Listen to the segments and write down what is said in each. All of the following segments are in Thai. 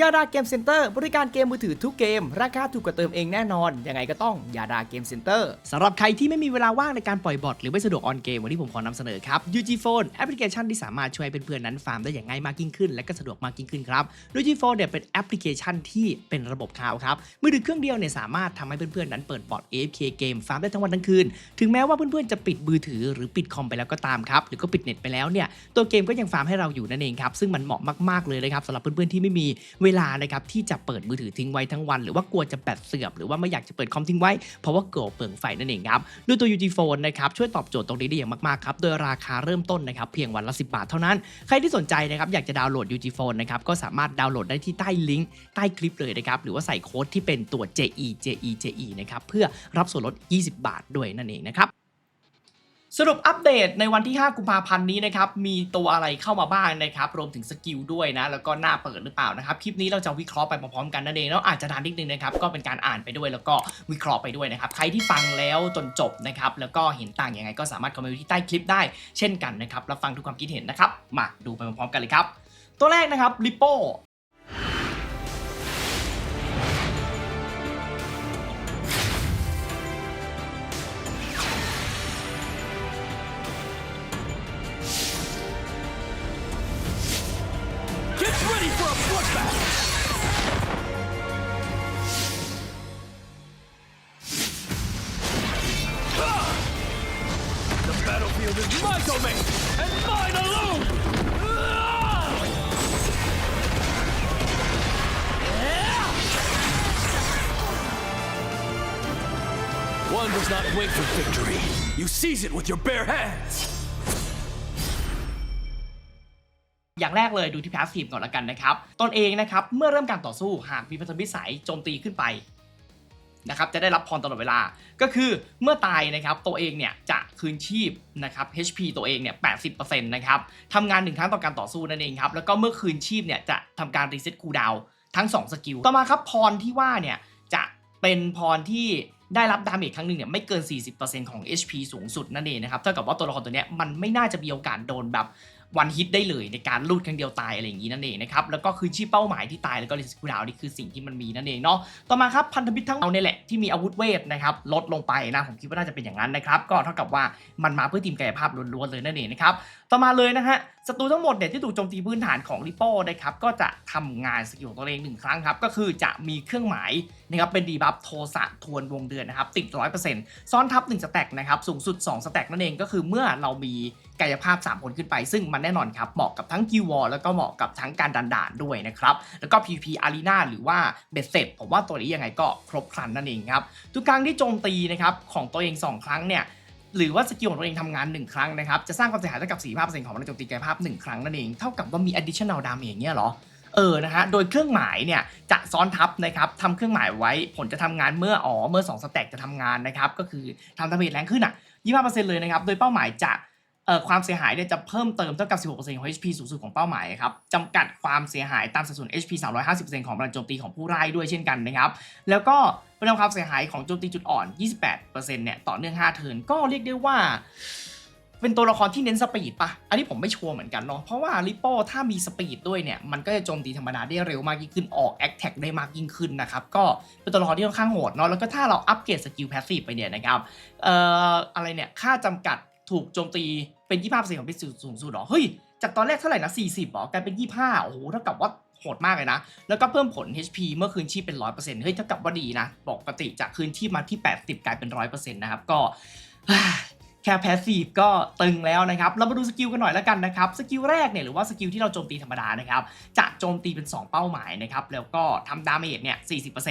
ยาดาเกมเซ็นเตอร์บริการเกมมือถือทุกเกม ราคาถูกกว่าเติมเองแน่นอน ยังไงก็ต้องยาดาเกมเซ็นเตอร์สำหรับใครที่ไม่มีเวลาว่างในการปล่อยบอทหรือไม่สะดวกออนเกมวันนี้ผมขอนำเสนอครับ UG Phone แอปพลิเคชันที่สามารถช่วยให้เพื่อนๆนั้นฟาร์มได้อย่างง่ายมากยิ่งขึ้น และก็สะดวกมากยิ่งขึ้นครับ UG Phone เนี่ยเป็นแอปพลิเคชันที่เป็นระบบคลาวด์ครับมือถือเครื่องเดียวเนี่ยสามารถทำให้เพื่อนๆนั้นเปิดบอท AFK เกมฟาร์มได้ทั้งวันทั้งคืน ถึงแม้ว่าเพื่อนๆจะปิดมือถือหรือปิดคอมไปแล้วก็ตามครับหรือก็ปิดเน็ตไปแล้วเนี่ยตัวเกมก็ยังฟาร์มให้เราอยู่นั่นเองครับซึ่งมันเหมาะมากๆเลยนะครับสำหรับเพื่อนๆที่ไม่มีเวลานะครับที่จะเปิดมือถือทิ้งไว้ทั้งวัน หรือว่ากลัวจะแบตเสื่อมหรือว่าไม่อยากจะเปิดคอมทิ้งไว้เพราะว่ากลัวเปลืองไฟนั่นเองครับด้วยตัว UG Phone นะครับช่วยตอบโจทย์ตรงนี้ได้อย่างมากๆครับโดยราคาเริ่มต้นนะครับเพียงวันละ 10 บาทเท่านั้น ใครที่สนใจนะครับอยากจะดาวน์โหลด UG Phone นะครับก็สามารถดาวน์โหลดได้ที่ใต้ลิงก์ใต้คลิปเลยนะครับหรือว่าใส่โค้ดที่เป็นตัว JE JE JE นะครับเพื่อรับส่วนลด 20 บาทด้วยนั่นเองนะครับ สรุปอัปเดตในวันที่ 5 กุมภาพันธ์นี้นะครับ มีตัวอะไรเข้ามาบ้างนะครับ รวมถึงสกิลด้วยนะ แล้วก็หน้าเปิดหรือเปล่านะครับ คลิปนี้เราจะวิเคราะห์ไปพร้อมๆกันนั่นเองแล้วอาจจะนานนิดนึงนะครับ ก็เป็นการอ่านไปด้วยแล้วก็วิเคราะห์ไปด้วยนะครับ ใครที่ฟังแล้วจนจบนะครับ แล้วก็เห็นต่างยังไงก็สามารถคอมเมนต์ที่ใต้คลิปได้ เช่นกันนะครับ รับฟังทุกความคิดเห็นนะครับ มาดูไปพร้อมๆกันเลยครับ ตัวแรกนะครับลิโป้ battlefield is my domain, and mine alone! One does not wait for victory. You seize it with your bare hands. อย่างแรกเลยดูที่ p a s s i v e ก่อนละกันนะครับ ตนเองนะครับ เมื่อเริ่มการต่อสู้หากมีพันธมิตรสายโจมตีขึ้นไป นะครับจะได้รับพรตลอดเวลา ก็คือเมื่อตายนะครับตัวเองเนี่ยจะคืนชีพนะครับ HP ตัวเองเนี่ย 80%นะครับทำงานหนึ่งครั้งต่อการต่อสู้นั่นเองครับ แล้วก็เมื่อคืนชีพเนี่ยจะทำการรีเซ็ตคูลดาวทั้ง 2 สกิล ต่อมาครับพรที่ว่าเนี่ยจะเป็นพรที่ได้รับดาเมจครั้งหนึ่งเนี่ยไม่เกิน 40%ของ HP สูงสุดนั่นเองนะครับ เท่ากับว่าตัวละครตัวเนี้ยมันไม่น่าจะมีโอกาสโดนแบบ วันฮิตได้เลยในการลูดครั้งเดียวตายอะไรอย่างนี้นั่นเองนะครับแล้วก็คือชื่อเป้าหมายที่ตายแล้วก็รีสกูดาวนี่คือสิ่งที่มันมีนั่นเองเนาะต่อมาครับพันธมิตรทั้งเอาเนี่ยแหละที่มีอาวุธเวทนะครับลดลงไปนะผมคิดว่าน่าจะเป็นอย่างนั้นนะครับก็เท่ากับว่ามันมาเพื่อทีมกายภาพล้วนๆเลยนั่นเองนะครับต่อมาเลยนะฮะ ศัตรูทั้งหมดเนี่ยที่ถูกโจมตีพื้นฐานของริโป้นะครับก็จะทำงานสกิลของตัวเองหนึ่งครั้งครับก็คือจะมีเครื่องหมายนะครับเป็นดีบัฟโทสะทวนวงเดือนนะครับติด100%ซ้อนทับ1สแต็กนะครับสูงสุด2สแต็กนั่นเองก็คือเมื่อเรามีกายภาพ 3 คนขึ้นไป ซึ่งมันแน่นอนครับเหมาะกับทั้งกิววอลแล้วก็เหมาะกับทั้งการดันด่านด้วยนะครับแล้วก็ PP Arena หรือว่าเบ็ดเสร็จผมว่าตัวนี้ยังไงก็ครบครันนั่นเองครับทุกครั้งที่โจมตีนะครับของตัวเองสองครั้งเนี่ย หรือว่าสกิลของตัวเองทำงาน 1 ครั้งนะครับ จะสร้างความเสียหายเท่ากับ45%ของพลังโจมตีกายภาพ 1 ครั้งนั่นเอง เท่ากับว่ามี additional damage อย่างเงี้ยเหรอ เออ นะฮะ โดยเครื่องหมายเนี่ยจะซ้อนทับนะครับทำเครื่องหมายไว้ ผลจะทำงานเมื่ออ๋อเมื่อ2สแต็กจะทำงานนะครับ ก็คือทำดาเมจแรงขึ้นอะ 25%เลยนะครับ โดยเป้าหมายจะเอ่อความเสียหายเนี่ยจะเพิ่มเติมเท่ากับ 16%ของ HP สูงสุดของเป้าหมายครับจำกัดความเสียหายตามสัดส่วน HP 350%ของพลังโจมตีของผู้ไร้ด้วยเช่นกันนะครับ แล้วก็ ปริมาณความเสียหายของโจมตีจุดอ่อน 28%เนี่ยต่อเนื่อง5เทิร์นก็เรียกได้ว่า เป็นตัวละครที่เน้นสปีดปะอันนี้ผมไม่ชัวร์เหมือนกันเนาะเพราะว่าริปโป้ถ้ามีสปีดด้วยเนี่ยมันก็จะโจมตีธรรมดาได้เร็วมากยิ่งขึ้นออกแอคแท็กได้มากยิ่งขึ้นนะครับก็เป็นตัวละครที่ค่อนข้างโหดเนาะแล้วก็ถ้าเราอัปเกรดสกิลแพสซีฟไปเนี่ยนะครับเอ่ออะไรเนี่ยค่าจำกัดถูกโจมตีเป็น25%ของพิษสูงสุดหรอเฮ้ยจากตอนแรกเท่าไหร่นะ40หรอกลายเป็น 25โอ้โหเท่ากับว่า โหดมากเลยนะ แล้วก็เพิ่มผล HP เมื่อคืนชีพเป็น 100%เฮ้ยเท่ากับว่าดีนะ ปกติจากคืนชีพมาที่ 80 กลายเป็น 100%นะครับ ก็แค่แพสซีฟก็ตึงแล้วนะครับ เรามาดูสกิลกันหน่อยแล้วกันนะครับ สกิลแรกเนี่ยหรือว่าสกิลที่เราโจมตีธรรมดานะครับ จะโจมตีเป็น 2 เป้าหมายนะครับ แล้วก็ทำดาเมจเนี่ย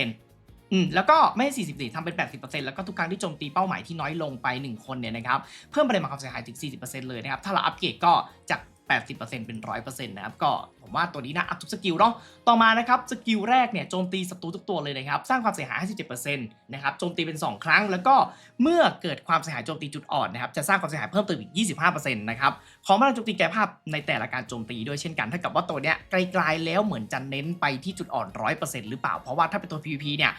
40%อืมแล้วก็ไม่ใช่40สิทำเป็น 80%แล้วก็ทุกครั้งที่โจมตีเป้าหมายที่น้อยลงไป 1 คนเนี่ยนะครับ เพิ่มปริมาณความเสียหายถึง 40%เลยนะครับ ถ้าเราอัปเกรดก็จาก 80%เป็น100%นะครับก็ผมว่าตัวนี้นะอัพทุกสกิลเนาะต่อมานะครับสกิลแรกเนี่ยโจมตีศัตรูทุกตัวเลยนะครับสร้างความเสียหาย 57%นะครับโจมตีเป็น 2 ครั้ง แล้วก็เมื่อเกิดความเสียหายโจมตีจุดอ่อนนะครับจะสร้างความเสียหายเพิ่มเติมอีก 25%นะครับของพลังโจมตีแก่ภาพในแต่ละการโจมตีด้วยเช่นกันเท่ากับว่าตัวเนี้ยไกลๆแล้วเหมือนจะเน้นไปที่จุดอ่อน 100%หรือเปล่า เพราะว่าถ้าเป็นตัว PVP เนี่ย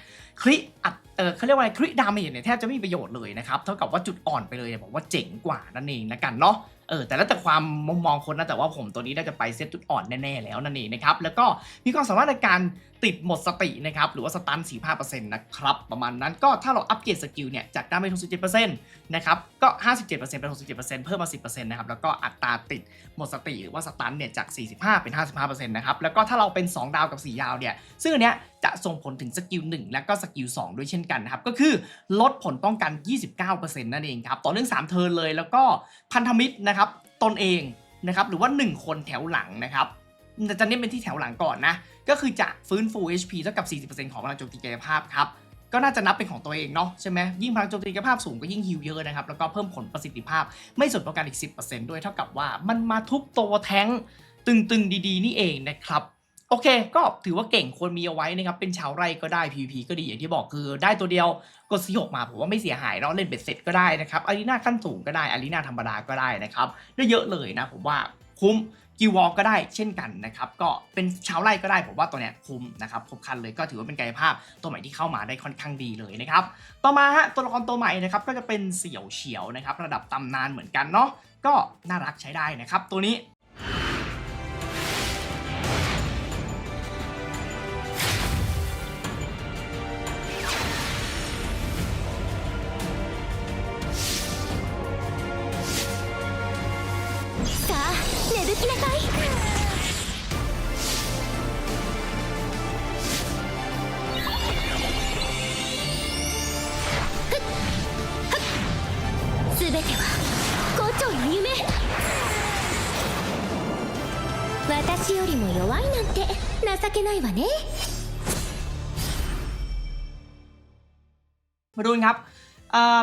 คริอัดเออเขาเรียกว่าอะไรคริดาเมจเนี่ยแทบจะไม่มีประโยชน์เลยนะครับเท่ากับว่าจุดอ่อนไปเลยเนี่ยผมว่าเจ๋งกว่านั่นเองนะกันเนาะ เออแต่แล้วแต่ความมุมมองคนนะแต่ว่าผมตัวนี้น่าจะไปเซตจุดอ่อนแน่ๆแล้วนั่นเองนะครับแล้วก็มีความสามารถในการติดหมดสตินะครับหรือว่าสตัน45%นะครับประมาณนั้นก็ถ้าเราอัปเกรดสกิลเนี่ยจากดาเมจ67%นะครับก็57%เป็น67%เพิ่มมา10%นะครับแล้วก็อัตราติดหมดสติหรือว่าสตันเนี่ยจาก 45 เป็น 55%นะครับแล้วก็ถ้าเราเป็น 2 ดาวกับ 4 ดาวเนี่ยซึ่งอันเนี้ย จะส่งผลถึงสกิล1และก็สกิล2ด้วยเช่นกันนะครับ ก็คือลดผลป้องกัน 29%นั่นเองครับ ต่อเนื่อง3เทิร์นเลยแล้วก็พันธมิตรนะครับตนเองนะครับหรือว่า 1 คนแถวหลังนะครับจะเน้นเป็นที่แถวหลังก่อนนะ ก็คือจะฟื้นฟู HP เท่ากับ 40%ของพลังโจมตีกายภาพครับก็น่าจะนับเป็นของตัวเองเนาะใช่ไหมยิ่งพลังโจมตีกายภาพสูงก็ยิ่งฮิวเยอะนะครับ แล้วก็เพิ่มผลประสิทธิภาพไม่ส่วนประกันอีก 10%ด้วยเท่ากับว่ามันมาทุบตัวแท้งตึงๆดีๆ นี่เองนะครับ โอเค ก็ถือว่าเก่งควรมีเอาไว้นะครับ เป็นชาวไร่ก็ได้ PVP ก็ดีอย่างที่บอกคือได้ตัวเดียวกดซีหกมาผมว่าไม่เสียหายเนาะเล่นเบ็ดเสร็จก็ได้นะครับอารีนาขั้นสูงก็ได้อารีนาธรรมดาก็ได้นะครับ ได้เยอะเลยนะผมว่าคุ้มกิวอลก็ได้เช่นกันนะครับ ก็เป็นชาวไร่ก็ได้ผมว่าตัวเนี้ยคุ้มนะครับครบคันเลยก็ถือว่าเป็นกายภาพตัวใหม่ที่เข้ามาได้ค่อนข้างดีเลยนะครับ ต่อมาฮะตัวละครตัวใหม่นะครับก็จะเป็นเสี่ยวเฉียวนะครับ ระดับตำนานเหมือนกันเนาะก็น่ารักใช้ได้นะครับ ตัวนี้ きなさいすべては校長の夢私よりも弱いなんて情けないわね มาดูกันครับ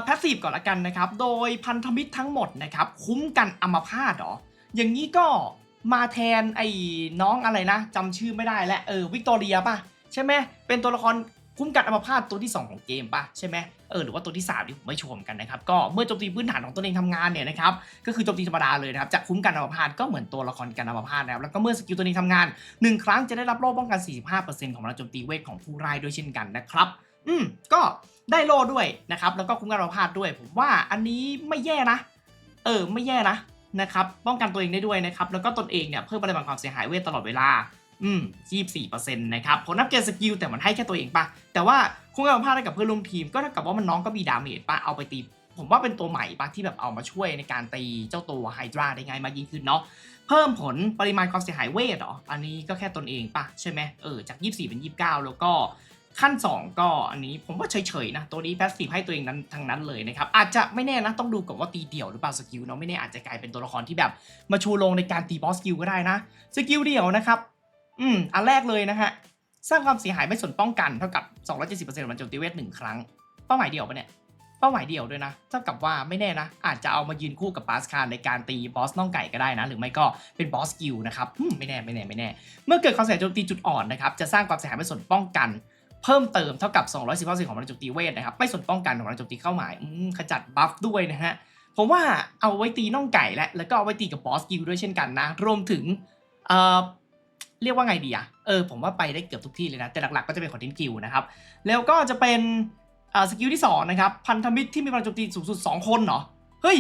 แพสซีฟก่อนละกันนะครับ โดยพันธมิตรทั้งหมดนะครับ คุ้มกันอัมพาตเหรอ อย่างนี้ก็มาแทนไอ้น้องอะไรนะจำชื่อไม่ได้แล้วเออวิกตอเรียป่ะใช่ไหมเป็นตัวละครคุ้มกันอัมพาตตัวที่ 2 ของเกมป่ะใช่ไหมเออหรือว่าตัวที่3ที่ผมไม่ชมกันนะครับก็เมื่อโจมตีพื้นฐานของตัวเองทำงานเนี่ยนะครับก็คือโจมตีธรรมดาเลยนะครับจะคุ้มกันอัมพาตก็เหมือนตัวละครกันอัมพาตนะครับแล้วก็เมื่อสกิลตัวเองทำงาน 1 ครั้งจะได้รับโล่ป้องกัน 45%ของพลังโจมตีเวทของผู้ร้ายด้วยเช่นกันนะครับอืมก็ได้โล่ด้วยนะครับแล้วก็คุ้มกันอัมพาตด้วย ผมว่าอันนี้ไม่แย่นะ เออไม่แย่นะ นะครับป้องกันตัวเองได้ด้วยนะครับแล้วก็ตนเองเนี่ยเพิ่มปริมาณความเสียหายเวทตลอดเวลาอืม24%นะครับผลนับเกณฑ์สกิลแต่มันให้แค่ตัวเองปะแต่ว่าคุ้มกันอัมพาตได้กับเพื่อนร่วมทีมก็เท่ากับว่ามันน้องก็มีดาเมจปะเอาไปตีผมว่าเป็นตัวใหม่ปะที่แบบเอามาช่วยในการตีเจ้าตัวไฮดราได้ง่ายมากยิ่งขึ้นเนาะเพิ่มผลปริมาณความเสียหายเวทหรอ อันนี้ก็แค่ตนเองปะใช่ไหมเออจาก 24 เป็น 29 แล้วก็ ขั้น 2 ก็อันนี้ผมว่าเฉยๆนะ ตัวนี้แพสซีฟให้ตัวเองนั้นทั้งนั้นเลยนะครับ อาจจะไม่แน่นะ ต้องดูก่อนว่าตีเดี่ยวหรือเปล่าสกิลเนาะไม่แน่อาจจะกลายเป็นตัวละครที่แบบ มาชูลงในการตีบอสสกิลก็ได้นะสกิลเดี่ยวนะครับ อืมอันแรกเลยนะฮะสร้างความเสียหายไม่ส่วนป้องกันเท่ากับ 270%ของมันโจมตีเวทหนึ่งครั้ง เป้าหมายเดียวปะเนี่ย เป้าหมายเดียวด้วยนะ เท่ากับว่าไม่แน่นะ อาจจะเอามายืนคู่กับปาสคารในการตีบอสน่องไก่ก็ได้นะ หรือไม่ก็เป็นบอสกิลนะครับไม่แน่ไม่แน่ไม่แน่ เมื่อเกิดความเสียหายโจมตีจุดอ่อนนะครับ จะสร้างความเสียหายไม่สนป้องกัน เพิ่มเติมเท่ากับ 210%ของพลังโจมตีเวทนะครับ ไม่ส่วนป้องกันของพลังโจมตีเข้าหมายขจัดบัฟด้วยนะฮะ ผมว่าเอาไว้ตีน่องไก่และ แล้วก็เอาไว้ตีกับบอสกิลด้วยเช่นกันนะ รวมถึงเอ่อเรียกว่าไงดีอะเออผมว่าไปได้เกือบทุกที่เลยนะ แต่หลักๆก็จะเป็นคอนเทนต์กิลนะครับ แล้วก็จะเป็นสกิลที่2นะครับ พันธมิตรที่มีพลังโจมตีสูงสุด 2 คนเหรอ เฮ้ย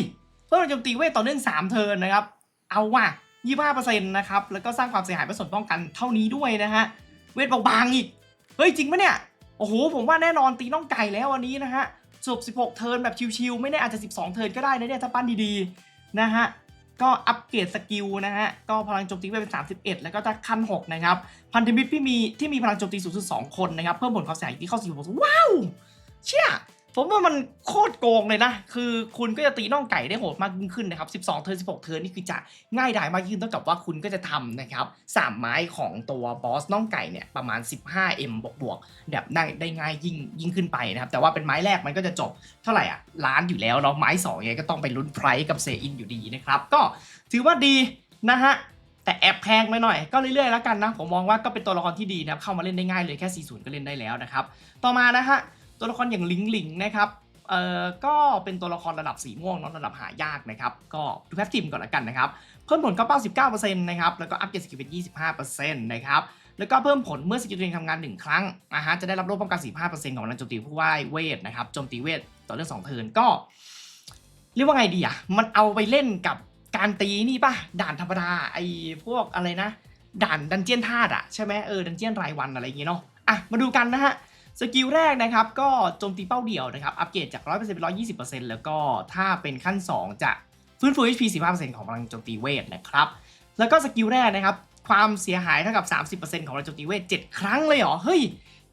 เพิ่มพลังโจมตีเวทต่อเนื่อง 3 เทิร์นนะครับ เอาว่ะ25%นะครับ แล้วก็สร้างความเสียหายเป็นส่วนป้องกันเท่านี้ด้วยนะฮะ เวทเบาบางอีก เฮ้ยจริงปะเนี่ย โอ้โห ผมว่าแน่นอนตีน้องไก่แล้ววันนี้นะฮะจบ16 เทิร์นแบบชิวๆไม่แน่อาจจะ 12 เทิร์นก็ได้นะเนี่ยถ้าปั้นดีๆนะฮะก็อัปเกรดสกิลนะฮะ ก็พลังโจมตีไปเป็น 31 แล้วก็จะขั้น 6 นะครับ พันธมิตรที่มีที่มีพลังโจมตีสูงสุด 2 คนนะครับ เพิ่มผลความเสียหายที่เข้าสี่ว้าว เชี่ย ผมว่ามันโคตรโกงเลยนะ คือคุณก็จะตีน่องไก่ได้โหดมากยิ่งขึ้นนะครับ 12 เทิร์น 16 เทิร์นนี่คือจะง่ายดายมากยิ่งขึ้นเท่ากับว่าคุณก็จะทำนะครับ3ไม้ของตัวบอสน่องไก่เนี่ยประมาณ 15M บวกบวกๆแบบได้ง่ายยิ่งยิ่งขึ้นไปนะครับ แต่ว่าเป็นไม้แรกมันก็จะจบเท่าไหร่อะล้านอยู่แล้วเนาะไม้2ยังไงก็ต้องไปลุ้นไพร์กับเซอินอยู่ดีนะครับ ก็ถือว่าดีนะฮะแต่แอบแพงไปหน่อยก็เรื่อยๆแล้วกันนะ ผมมองว่าก็เป็นตัวละครที่ดีนะครับเข้ามาเล่นได้ง่ายเลยแค่ 40 ก็เล่นได้แล้วนะครับ ต่อมานะฮะ ตัวละครอย่างลิงลิงนะครับเอ่อก็เป็นตัวละครระดับสีม่วงเนาะระดับหายากนะครับ ก็ดูแพททีมก่อนละกันนะครับ เพิ่มผลก็99%นะครับ แล้วก็อัพเกรดสกิลเป็น25%นะครับ แล้วก็เพิ่มผลเมื่อสกิลตัวเองทำงาน 1 ครั้งนะฮะจะได้รับโล่ป้องกัน45%ของพลังโจมตีผู้ว่ายเวทนะครับโจมตีเวทต่อเนื่อง2เทิร์นก็ เรียกว่าไงดีอะมันเอาไปเล่นกับการตีนี่ป่ะด่านธรรมดาไอ้พวกอะไรนะ ด่านดันเจียนธาตุอะใช่ไหมเออดันเจียนรายวันอะไรอย่างเงี้ยเนาะอะมาดูกันนะฮะ สกิลแรกนะครับก็โจมตีเป้าเดี่ยวนะครับ อัปเกรดจาก 100%เป็น 120%แล้วก็ถ้าเป็นขั้น 2 จะฟื้นฟู HP 15%ของพลังโจมตีเวทนะครับ แล้วก็สกิลแรกนะครับ ความเสียหายเท่ากับ 30%ของพลังโจมตีเวท 7 ครั้งเลยเหรอ เฮ้ย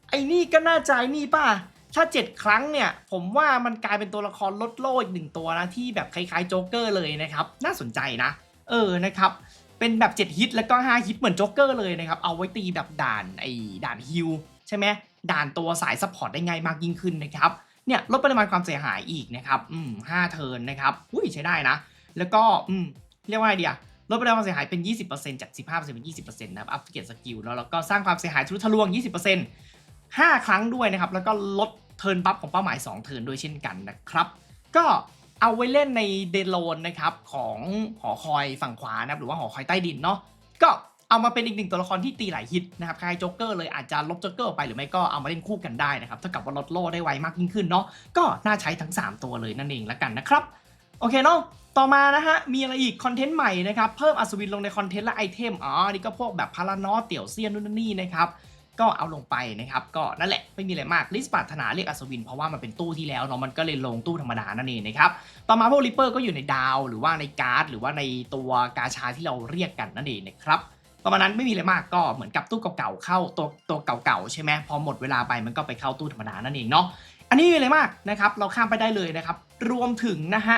ไอ้นี่ก็น่าใจนี่ป่ะ ถ้า 7 ครั้งเนี่ย ผมว่ามันกลายเป็นตัวละครลดโล่อีกหนึ่งตัวนะที่แบบคล้ายๆโจ๊กเกอร์เลยนะครับ น่าสนใจนะ เออนะครับเป็นแบบ 7 ฮิตแล้วก็ 5 ฮิตเหมือนโจ๊กเกอร์เลยนะครับเอาไว้ตีแบบด่านไอ้ด่านฮิลใช่ไหม ด่านตัวสายซัพพอร์ตได้ง่ายมากยิ่งขึ้นนะครับเนี่ยลดปริมาณความเสียหายอีกนะครับอืมห้าเทิร์นนะครับอุ้ยใช้ได้นะ แล้วก็อืมเรียกว่าไงเดียลดปริมาณความเสียหายเป็น 20%จาก 15%เป็น 20%นะครับอัปเกรดสกิลแล้วแล้วก็สร้างความเสียหายทะลุทะลวง 20% 5 ครั้งด้วยนะครับ แล้วก็ลดเทิร์นบัฟของเป้าหมาย 2 เทิร์นด้วยเช่นกันนะครับ ก็เอาไว้เล่นในเดโลนนะครับ ของหอคอยฝั่งขวานะครับ หรือว่าหอคอยใต้ดินเนาะก็ เอามาเป็นอีกหนึ่งตัวละครที่ตีหลายฮิตนะครับคล้ายโจ๊กเกอร์เลยอาจจะลบโจ๊กเกอร์ออกไปหรือไม่ก็เอามาเล่นคู่กันได้นะครับเท่ากับว่าลดโล่ได้ไวมากยิ่งขึ้นเนาะก็น่าใช้ทั้ง 3 ตัวเลยนั่นเองละกันนะครับโอเคเนาะต่อมานะฮะ มีอะไรอีกคอนเทนต์ใหม่นะครับ เพิ่มอัศวินลงในคอนเทนต์และไอเทม อ๋อ นี่ก็พวกแบบพารานอเตี่ยวเซียนนู่นนี่นะครับ ก็เอาลงไปนะครับ ก็นั่นแหละ ไม่มีอะไรมาก ลิสปาถนาเรียกอัศวิน เพราะว่ามันเป็นตู้ที่แล้วเนาะ มันก็เลยลงตู้ธรรมดานั่นเองนะครับ ต่อมาพวกริปเปอร์ก็อยู่ในดาว หรือว่าในการ์ด หรือว่าในตัวกาชาที่เราเรียกกันนั่นเองนะครับ ประมาณนั้นไม่มีอะไรมากก็เหมือนกับตู้เก่าๆเข้าตัวตัวเก่าๆใช่ไหมพอหมดเวลาไปมันก็ไปเข้าตู้ธรรมดานั่นเองเนาะอันนี้มีอะไรมากนะครับเราข้ามไปได้เลยนะครับ รวมถึงนะฮะ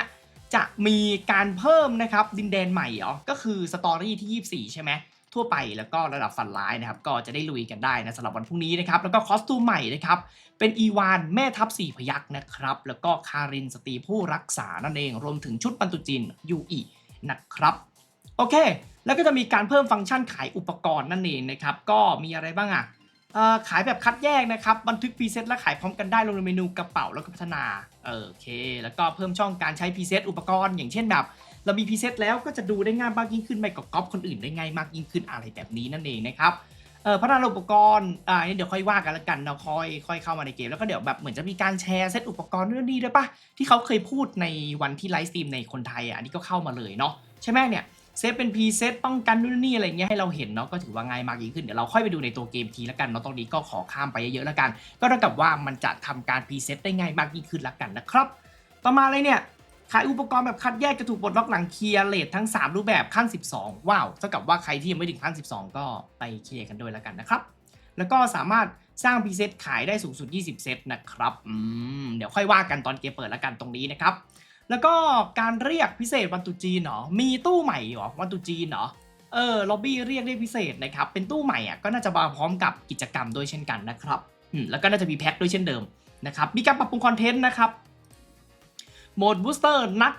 จะมีการเพิ่มนะครับดินแดนใหม่เหรอก็คือสตอรี่ที่ 24 ใช่ไหมทั่วไปแล้วก็ระดับฝันร้ายนะครับ ก็จะได้ลุยกันได้นะสำหรับวันพรุ่งนี้นะครับ แล้วก็คอสตูมใหม่นะครับ เป็นอีวานแม่ทัพสี่พยักษ์นะครับ แล้วก็คารินสตรีผู้รักษานั่นเอง รวมถึงชุดปันตุจินยูอีนะครับ โอเค แล้วก็จะมีการเพิ่มฟังก์ชันขายอุปกรณ์นั่นเองนะครับก็มีอะไรบ้างอะเอ่อขายแบบคัดแยกนะครับบันทึกพรีเซตและขายพร้อมกันได้ลงในเมนูกระเป๋าแล้วก็พัฒนาโอเค แล้วก็เพิ่มช่องการใช้พรีเซตอุปกรณ์ อย่างเช่นแบบเรามีพรีเซตแล้วก็จะดูได้ง่ายมากยิ่งขึ้นไปกับก๊อปคนอื่นได้ง่ายมากยิ่งขึ้นอะไรแบบนี้นั่นเองนะครับเออพัฒนาอุปกรณ์อ่านี่เดี๋ยวค่อยว่ากันละกันเนาะค่อยค่อยเข้ามาในเกมแล้วก็เดี๋ยวแบบเหมือนจะมีการแชร์เซตอุปกรณ์นู่นนี่ด้วยปะที่เขาเคยพูดในวันที่ไลฟ์สตรีมในคนไทยอะอันนี้ก็เข้ามาเลยเนาะใช่ไหมเนี่ย เซตเป็นพรีเซตป้องกันนู่นนี่อะไรเงี้ยให้เราเห็นเนาะก็ถือว่าง่ายมากยิ่งขึ้นเดี๋ยวเราค่อยไปดูในตัวเกมทีละกันเนาะตรงนี้ก็ขอข้ามไปเยอะๆแล้วกัน ก็เท่ากับว่ามันจะทำการพรีเซตได้ง่ายมากยิ่งขึ้นละกันนะครับต่อมาเลยเนี่ยขายอุปกรณ์แบบคัดแยกจะถูกปลดล็อกหลังเคลียร์เลททั้ง 3 รูปแบบขั้น 12 ว้าว เท่ากับว่าใครที่ยังไม่ถึงขั้น 12 ก็ไปเคลียร์กันด้วยแล้วกันนะครับ แล้วก็สามารถสร้างพรีเซตขายได้สูงสุด 20 เซตนะครับ อืม เดี๋ยวค่อยว่ากันตอนเกมเปิดแล้วกันตรงนี้นะครับ แล้วก็การเรียกพิเศษวันตุจีนเหรอมีตู้ใหม่เหรอวันตุจีนเหรอเออล็อบบี้เรียกได้พิเศษนะครับเป็นตู้ใหม่อะก็น่าจะมาพร้อมกับกิจกรรมด้วยเช่นกันนะครับอืมแล้วก็น่าจะมีแพ็คด้วยเช่นเดิมนะครับมีการปรับปรุงคอนเทนต์นะครับโหมดบูสเตอร์นัด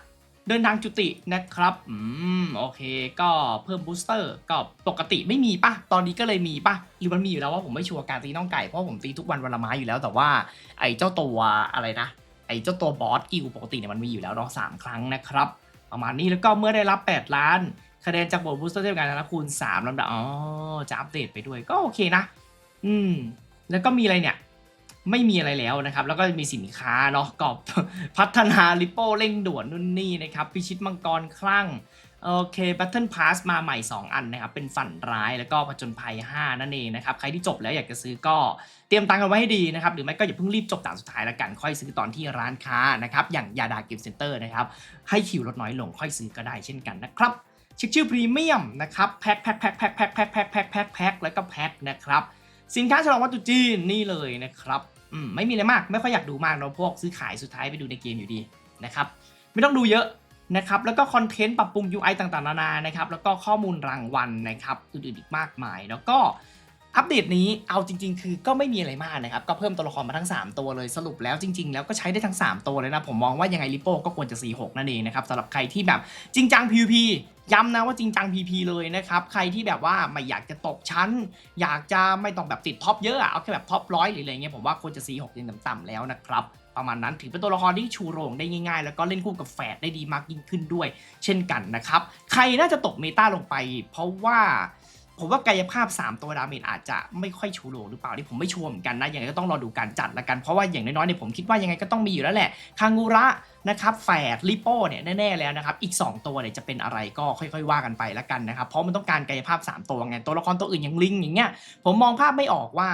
เดินทางจุตินะครับ อืม โอเค ก็เพิ่มบูสเตอร์ ก็ปกติไม่มีปะตอนนี้ก็เลยมีปะหรือมันมีอยู่แล้วว่าผมไม่ชัวร์การตีน้องไก่ เพราะผมตีทุกวันวันละไม้อยู่แล้ว แต่ว่าไอ้เจ้าตัวอะไรนะ ไอ้เจ้าตัวบอสกิลปกติเนี่ยมันมีอยู่แล้วเนาะสามครั้งนะครับ ประมาณนี้แล้วก็เมื่อได้รับ 8 ล้านคะแนนจากโหมดบูสเตอร์เทียบกันนะคูณ3ลำดับอ๋อจะอัปเดตไปด้วยก็โอเคนะ อืม แล้วก็มีอะไรเนี่ย ไม่มีอะไรแล้วนะครับ แล้วก็มีสินค้าเนาะกอบพัฒนาลิปโป้เร่งด่วนนู่นนี่นะครับ พิชิตมังกรคลั่ง โอเค Battle Pass มาใหม่ 2 อันนะครับ เป็นฝันร้ายแล้วก็ผจญภัย 5 นั่นเองนะครับ ใครที่จบแล้วอยากจะซื้อก็เตรียมตังค์กันไว้ให้ดีนะครับ หรือไม่ก็อย่าเพิ่งรีบจบด่านสุดท้ายละกัน ค่อยซื้อตอนที่ร้านค้านะครับ อย่างยาดาเกมเซ็นเตอร์นะครับ ให้คิวลดน้อยลงค่อยซื้อก็ได้เช่นกันนะครับเช็คชื่อพรีเมียมนะครับแพ็คแพ็คแพ็คแพ็คแพ็คแพ็คแพ็คแพ็คแพ็คแพ็คแล้วก็แพ็คนะครับสินค้าฉลองวันตรุษจีนนี่เลยนะครับอืมไม่มีอะไรมากไม่ค่อยอยากดูมากเนาะพวกซื้อขายสุดท้ายไปดูในเกมอยู่ดีนะครับไม่ต้องดูเยอะ นะครับแล้วก็คอนเทนต์ปรับปรุง UI ต่างๆ นานานะครับแล้วก็ข้อมูลรางวัลนะครับอื่นๆอีกมากมาย แล้วก็ อัปเดตนี้เอาจริง ๆ คือก็ไม่มีอะไรมากนะครับ ก็เพิ่มตัวละครมาทั้ง 3 ตัวเลยสรุปแล้วจริง ๆ แล้วก็ใช้ได้ทั้ง 3 ตัวเลยนะ ผมมองว่ายังไงลิโป้ก็ควรจะ 4-6 นั่นเองนะครับสำหรับใครที่แบบจริงจัง PVP ย้ำนะว่าจริงจัง PP เลยนะครับ ใครที่แบบว่าไม่อยากจะตกชั้น อยากจะไม่ต้องแบบติดท็อปเยอะอะเอาแค่แบบท็อปร้อยหรืออะไรเงี้ยผมว่าควรจะ 4-6ยังต่ำๆแล้วนะครับประมาณนั้นถือเป็นตัวละครที่ชูโรงได้ง่ายๆ แล้วก็เล่นคู่กับแฝดได้ดีมากยิ่งขึ้นด้วย เช่นกันนะครับ ใครน่าจะตกเมตาลงไป เพราะว่า ผมว่ากายภาพ 3 ตัวดาเมจอาจจะไม่ค่อยชูโรงหรือเปล่าที่ผมไม่ชัวร์เหมือนกันนะยังไงก็ต้องรอดูการจัดละกันเพราะว่าอย่างน้อยๆเนี่ยผมคิดว่ายังไงก็ต้องมีอยู่แล้วแหละคางูระนะครับแฝดลิโป้เนี่ยแน่ๆแล้วนะครับอีก 2 ตัวเนี่ยจะเป็นอะไรก็ค่อยๆ ว่ากันไปละกันนะครับเพราะมันต้องการกายภาพ 3 ตัวไงตัวละครตัวอื่นอย่างลิงอย่างเงี้ยผมมองภาพไม่ออกว่า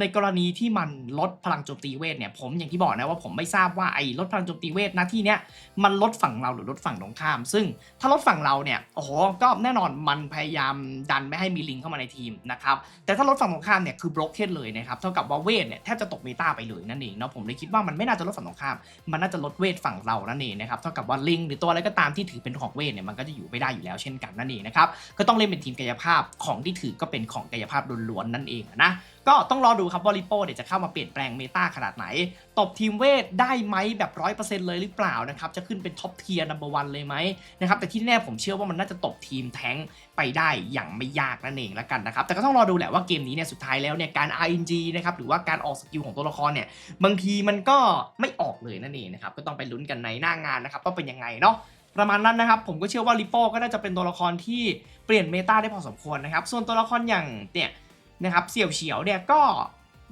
ในกรณีที่มันลดพลังโจมตีเวทเนี่ยผมอย่างที่บอกนะว่าผมไม่ทราบว่าไอ้ลดพลังโจมตีเวทน้าที่เนี้ยมันลดฝั่งเราหรือลดฝั่งตรงข้าม ซึ่งถ้าลดฝั่งเราเนี่ยโอ้โหก็แน่นอนมันพยายามดันไม่ให้มีลิงเข้ามาในทีมนะครับแต่ถ้าลดฝั่งตรงข้ามเนี่ยคือบล็อกเทนเลยนะครับเท่ากับว่าเวทเนี่ยแทบจะตกเมตาไปเลยนั่นเองเนาะผมเลยคิดว่ามันไม่น่าจะลดฝั่งตรงข้าม มันน่าจะลดเวทฝั่งเรานั่นเองนะครับเท่ากับว่าลิงหรือตัวอะไรก็ตามที่ถือเป็นของเวทเนี่ยมันก็จะอยู่ไม่ได้อยู่แล้วเช่นกันนั่นเองนะครับก็ต้องเล่นเป็นทีมกายภาพของที่ถือก็เป็นของกายภาพล้วนๆนั่นเองนะ ก็ต้องรอดูครับว่าริโป้เนี่ยจะเข้ามาเปลี่ยนแปลงเมตาขนาดไหน ตบทีมเวทได้ไหมแบบร้อยเปอร์เซ็นต์เลยหรือเปล่านะครับ จะขึ้นเป็นท็อปเทียร์นัมเบอร์วันเลยไหมนะครับแต่ที่แน่ผมเชื่อว่ามันน่าจะตบทีมแท้งไปได้อย่างไม่ยากนั่นเองละกันนะครับ แต่ก็ต้องรอดูแหละว่าเกมนี้เนี่ยสุดท้ายแล้วเนี่ยการ RNG นะครับหรือว่าการออกสกิลของตัวละครเนี่ยบางทีมันก็ไม่ออกเลยนั่นเองนะครับก็ต้องไปลุ้นกันในหน้างานนะครับว่าเป็นยังไงเนาะประมาณนั้นนะครับ ผมก็เชื่อว่าลิโป้ก็น่าจะเป็นตัวละครที่เปลี่ยนเมตาได้พอสมควรนะครับ ส่วนตัวละครอย่างเนี่ย นะครับเสี่ยวเฉียวเนี่ยก็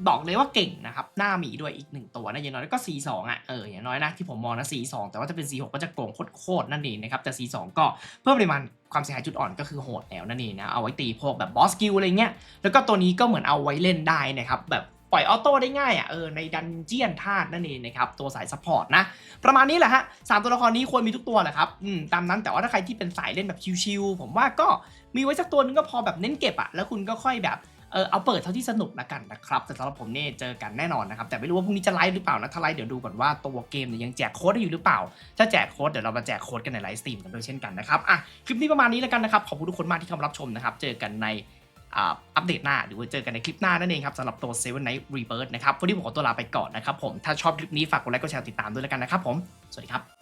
บอกเลยว่าเก่งนะครับ หน้าหมีด้วยอีกหนึ่งตัวนะอย่างน้อยก็ C2 อะเอออย่างน้อยนะที่ผมมองนะ C2 แต่ว่าถ้าเป็น C6 ก็จะโกงโคตรๆนั่นเองนะครับ แต่ C2 ก็เพิ่มปริมาณความเสียหายจุดอ่อนก็คือโหดแล้วนั่นเองนะเอาไว้ตีพวกแบบบอสกิลอะไรเงี้ยแล้วก็ตัวนี้ก็เหมือนเอาไว้เล่นได้นะครับแบบปล่อยออโต้ได้ง่ายอะเออในดันเจียนธาตุนั่นเองนะครับ ตัวสายซัพพอร์ตนะ ประมาณนี้แหละฮะสามตัวละครนี้ควรมีทุกตัวแหละครับอืมตามนั้นแต่ว่าถ้าใครที่เป็นสายเล่นแบบชิวๆผมว่าก็มีไว้สักตัวนึงก็พอแบบเน้นเก็บอะแล้วคุณก็ค่อยแบบ เออเอาเปิดเท่าที่สนุกละกันนะครับ แต่สำหรับผมเนี่ยเจอกันแน่นอนนะครับ แต่ไม่รู้ว่าพรุ่งนี้จะไลฟ์หรือเปล่านะ ถ้าไลฟ์เดี๋ยวดูก่อนว่าตัวเกมเนี่ยยังแจกโค้ดได้อยู่หรือเปล่า ถ้าแจกโค้ดเดี๋ยวเรามาแจกโค้ดกันในไลฟ์สตรีมกันด้วยเช่นกันนะครับ อะ คลิปนี้ประมาณนี้แล้วกันนะครับ ขอบคุณทุกคนมากที่เข้ามารับชมนะครับ เจอกันในอ่าอัปเดตหน้าหรือว่าเจอกันในคลิปหน้านั่นเองครับสำหรับตัว Seven Night Rebirth นะครับวันนี้ผมขอตัวลาไปก่อนนะครับผมถ้าชอบคลิปนี้ฝากกดไลค์กดแชร์ติดตามด้วยแล้วกันนะครับผมสวัสดีครับ